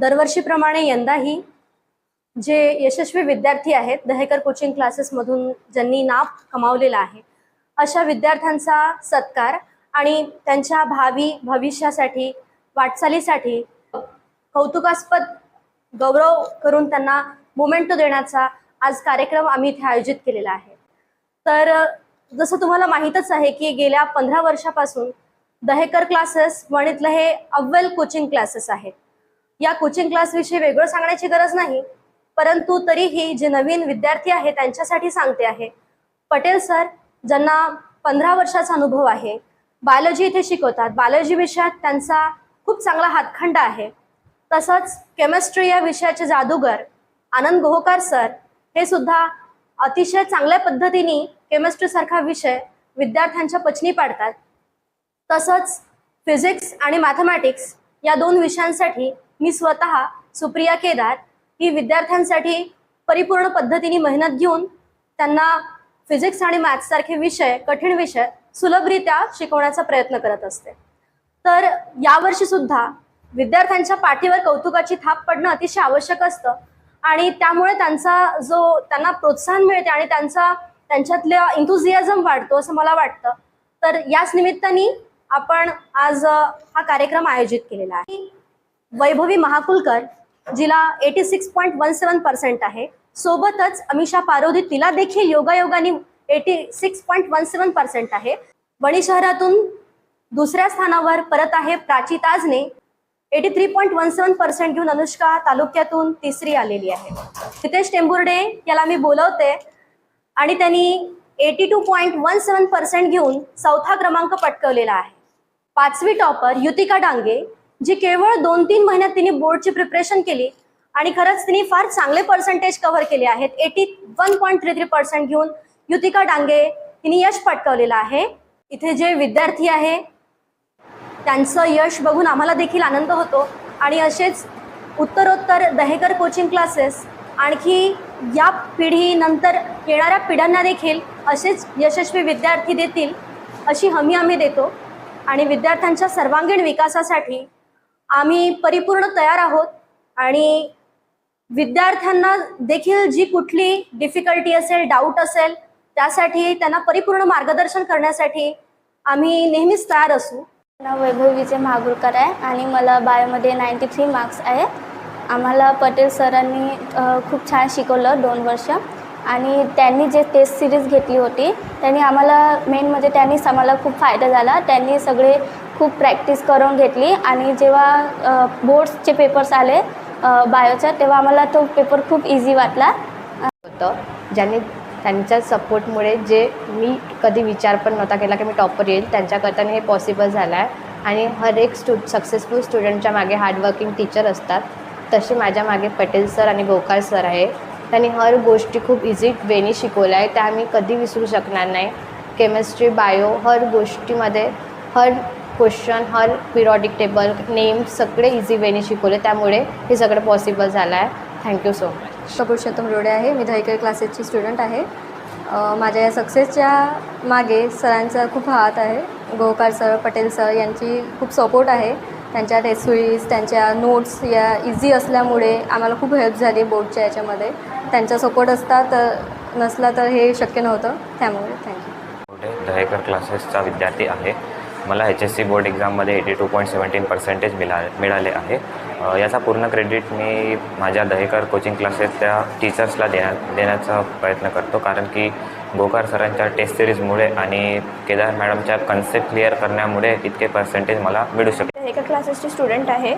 दरवर्षीप्रमाणे यंदाही जे यशस्वी विद्यार्थी आहेत दहेकर कोचिंग क्लासेसमधून ज्यांनी नाव कमावलेलं आहे अशा विद्यार्थ्यांचा सत्कार आणि त्यांच्या भावी भविष्यासाठी वाटचालीसाठी कौतुकास्पद गौरव करून त्यांना मोमेंटो देण्याचा आज कार्यक्रम आम्ही इथे आयोजित केलेला आहे. तर जसं तुम्हाला माहीतच आहे की गेल्या पंधरा वर्षापासून दहेकर क्लासेस वणीतलं हे अव्वल कोचिंग क्लासेस आहेत. या कोचिंग क्लासविषयी वेगळं सांगण्याची गरज नाही परंतु तरीही जे नवीन विद्यार्थी आहे त्यांच्यासाठी सांगते आहे. पटेल सर ज्यांना पंधरा वर्षाचा अनुभव आहे बायोलॉजी इथे शिकवतात. बायोलॉजी विषयात त्यांचा खूप चांगला हातखंड आहे. तसंच केमिस्ट्री या विषयाचे जादूगर आनंद गोहोकार सर हे सुद्धा अतिशय चांगल्या पद्धतीने केमिस्ट्रीसारखा विषय विद्यार्थ्यांच्या पचनी पाडतात. तसंच फिजिक्स आणि मॅथमॅटिक्स या दोन विषयांसाठी मी स्वतः सुप्रिया केदार ही विद्यार्थ्यांसाठी परिपूर्ण पद्धतीने मेहनत घेऊन त्यांना फिजिक्स आणि मॅथ्ससारखे विषय कठीण विषय सुलभरित्या शिकवण्याचा प्रयत्न करत असते. तर यावर्षी सुद्धा विद्यार्थ्यांच्या पाठीवर कौतुकाची थाप पडणं अतिशय आवश्यक असतं आणि त्यामुळे त्यांचा जो त्यांना प्रोत्साहन मिळते आणि त्यांचा त्यांच्यातल्या इंथुझियाझम वाढतो असं मला वाटतं. तर याच निमित्ताने आपण आज हा कार्यक्रम आयोजित केलेला आहे. वैभवी महाकुलकर जिला eighty six point one seven percent आहे. सोबतच अमिषा पारोधी तिला देखील योगायोगाने eighty six point one seven percent आहे. वणी शहरातून दुसऱ्या स्थानावर परत आहे Prachi Tajne. Eighty three point one seven percent घेऊन अनुष्का तालुक्यातून तिसरी आलेली आहे. हितेश टेंबुर्डे याला मी बोलवते. आणि त्यांनी eighty two point one seven percent घेऊन चौथा क्रमांक पटकवलेला आहे. पाचवी टॉपर युतिका डांगे. जी केवळ दोन तीन महिन्यात तिने बोर्डची प्रिपरेशन केली आणि खरंच तिने फार चांगले पर्सेंटेज कव्हर केले आहेत. Eighty one point three three percent घेऊन युतिका डांगे तिने यश पटकावलेलं आहे. इथे जे विद्यार्थी आहे त्यांचं यश बघून आम्हाला देखील आनंद होतो. आणि असेच उत्तरोत्तर दहेकर कोचिंग क्लासेस आणखी या पिढीनंतर येणाऱ्या पिढ्यांना देखील असेच यशस्वी विद्यार्थी देतील अशी हमी आम्ही देतो. आणि विद्यार्थ्यांच्या सर्वांगीण विकासासाठी आम्ही परिपूर्ण तयार आहोत आणि विद्यार्थ्यांना देखील जी कुठली डिफिकल्टी असेल डाऊट असेल त्यासाठी त्यांना परिपूर्ण मार्गदर्शन करण्यासाठी आम्ही नेहमीच तयार असू. नाव वैभव विजय महागुरकर आहे आणि मला बायोमध्ये नाईंटी थ्री मार्क्स आहे. आम्हाला पटेल सरांनी खूप छान शिकवलं दोन वर्ष. आणि त्यांनी जे टेस्ट सिरीज घेतली होती त्यांनी आम्हाला मेन म्हणजे त्यांनीच आम्हाला खूप फायदा झाला. त्यांनी सगळे खूप प्रॅक्टिस करून घेतली. आणि जेव्हा बोर्ड्सचे पेपर्स आले बायोचा तेव्हा आम्हाला तो पेपर खूप इझी वाटला. होतं. ज्यांनी त्यांच्या सपोर्टमुळे जे मी कधी विचार पण नव्हता केला की मी टॉपर येईल त्यांच्याकरताने हे पॉसिबल झालं आहे आणि हर एक स्टू सक्सेसफुल स्टुडंटच्या मागे हार्डवर्किंग टीचर असतात. तसे माझ्या मागे पटेल सर आणि गोकार सर आहे. त्यांनी हर गोष्टी खूप इझी वेनी शिकवल्या आहे त्या मी कधी विसरू शकणार नाही. केमिस्ट्री बायो हर गोष्टीमध्ये हर क्वेश्चन हर पिरियॉडिक टेबल नेम सगळे इझी वेनी शिकवले. त्यामुळे हे सगळं पॉसिबल झालं आहे. Thank you so much Purushottam Rode आहे. मी दहिकर क्लासेसची स्टुडंट आहे. अ, माझ्या या सक्सेसच्या मागे सरांचा खूप हात आहे. गोकार सर पटेल सर यांची खूप सपोर्ट आहे. त्यांच्या सिरीज त्यांच्या नोट्स या इझी असल्यामुळे आम्हाला खूप हेल्प झाली बोर्डच्या याच्यामध्ये. त्यांचा सपोर्ट असता तर नसला तर हे शक्य नव्हतं. त्यामुळे थँक्यू दहेकर क्लासेसचा विद्यार्थी आहे. मला एच एस सी बोर्ड एक्झाममध्ये eighty two point seventeen percentage मिळा मिळाले आहे. याचा पूर्ण क्रेडिट मी माझ्या दहेकर कोचिंग क्लासेसच्या टीचर्सला देण्या देण्याचा प्रयत्न करतो. कारण की गोकार सरांच्या टेस्ट सिरीजमुळे आणि केदार मॅडमच्या कन्सेप्ट क्लिअर करण्यामुळे इतके पर्सेंटेज मला मिळू शकते एका क्लासेसची स्टुडंट आहे.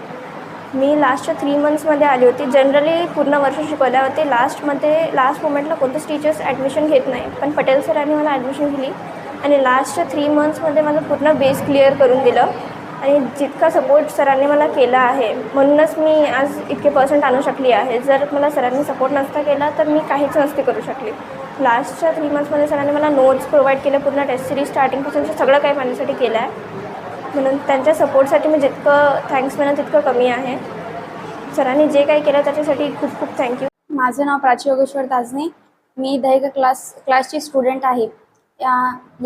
मी लास्टच्या थ्री मंथ्समध्ये आली होती. जनरली पूर्ण वर्ष शिकवल्या होते. लास्टमध्ये लास्ट मोमेंटला कोणतेच टीचर्स ॲडमिशन घेत नाही. पण पटेल सरांनी मला ॲडमिशन दिली. आणि लास्टच्या थ्री मंथ्समध्ये माझं पूर्ण बेस क्लिअर करून दिलं. आणि जितका सपोर्ट सरांनी मला केला आहे म्हणूनच मी आज इतके पर्सेंट आणू शकली आहे. जर मला सरांनी सपोर्ट नसता केला तर मी काहीच नसते करू शकली. लास्टच्या थ्री मंथ्समध्ये सरांनी मला नोट्स प्रोव्हाइड केले पूर्ण टेस्ट सिरीज स्टार्टिंगपासून सगळं काही माझ्यासाठी केलं आहे. म्हणून त्यांच्या सपोर्टसाठी मी जितकं थँक्स म्हणा तितकं कमी आहे. सरांनी जे काही केलं त्याच्यासाठी खूप खूप थँक्यू माझं नाव प्राची योगेश्वर दाजने मी दहेकर क्लास क्लासची स्टुडंट आहे. या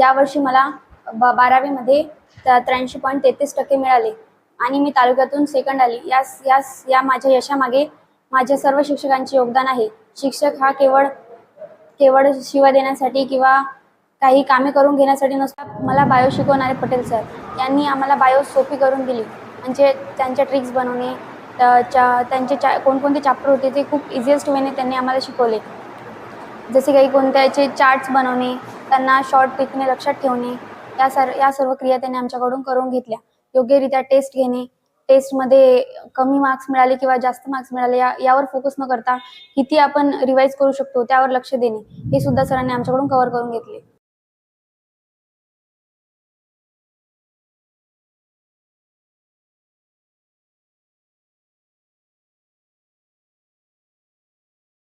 यावर्षी मला ब बारावीमध्ये त्र्याऐंशी पॉईंट तेहतीस टक्के मिळाले. आणि मी तालुक्यातून सेकंड आली. यास यास या माझ्या यशामागे माझ्या सर्व शिक्षकांचे योगदान आहे. शिक्षक हा केवळ केवळ शिवा देण्यासाठी किंवा काही कामे करून घेण्यासाठी नसतात मला बायो शिकवणारे पटेल सर यांनी आम्हाला बायो सोपी करून दिली. म्हणजे त्यांच्या ट्रिक्स बनवणे चा त्यांचे चा कोणकोणते चॅप्टर होते ते खूप इझिएस्ट वेने त्यांनी आम्हाला शिकवले. जसे काही कोणत्याचे चार्ट्स बनवणे त्यांना शॉर्ट ट्रिकने लक्षात ठेवणे या सर या सर्व क्रिया त्यांनी आमच्याकडून करून घेतल्या. योग्यरित्या टेस्ट घेणे टेस्टमध्ये कमी मार्क्स मिळाले किंवा जास्त मार्क्स मिळाले या यावर फोकस न करता किती आपण रिवाईज करू शकतो त्यावर लक्ष देणे हे सुद्धा सरांनी आमच्याकडून कव्हर करून घेतले.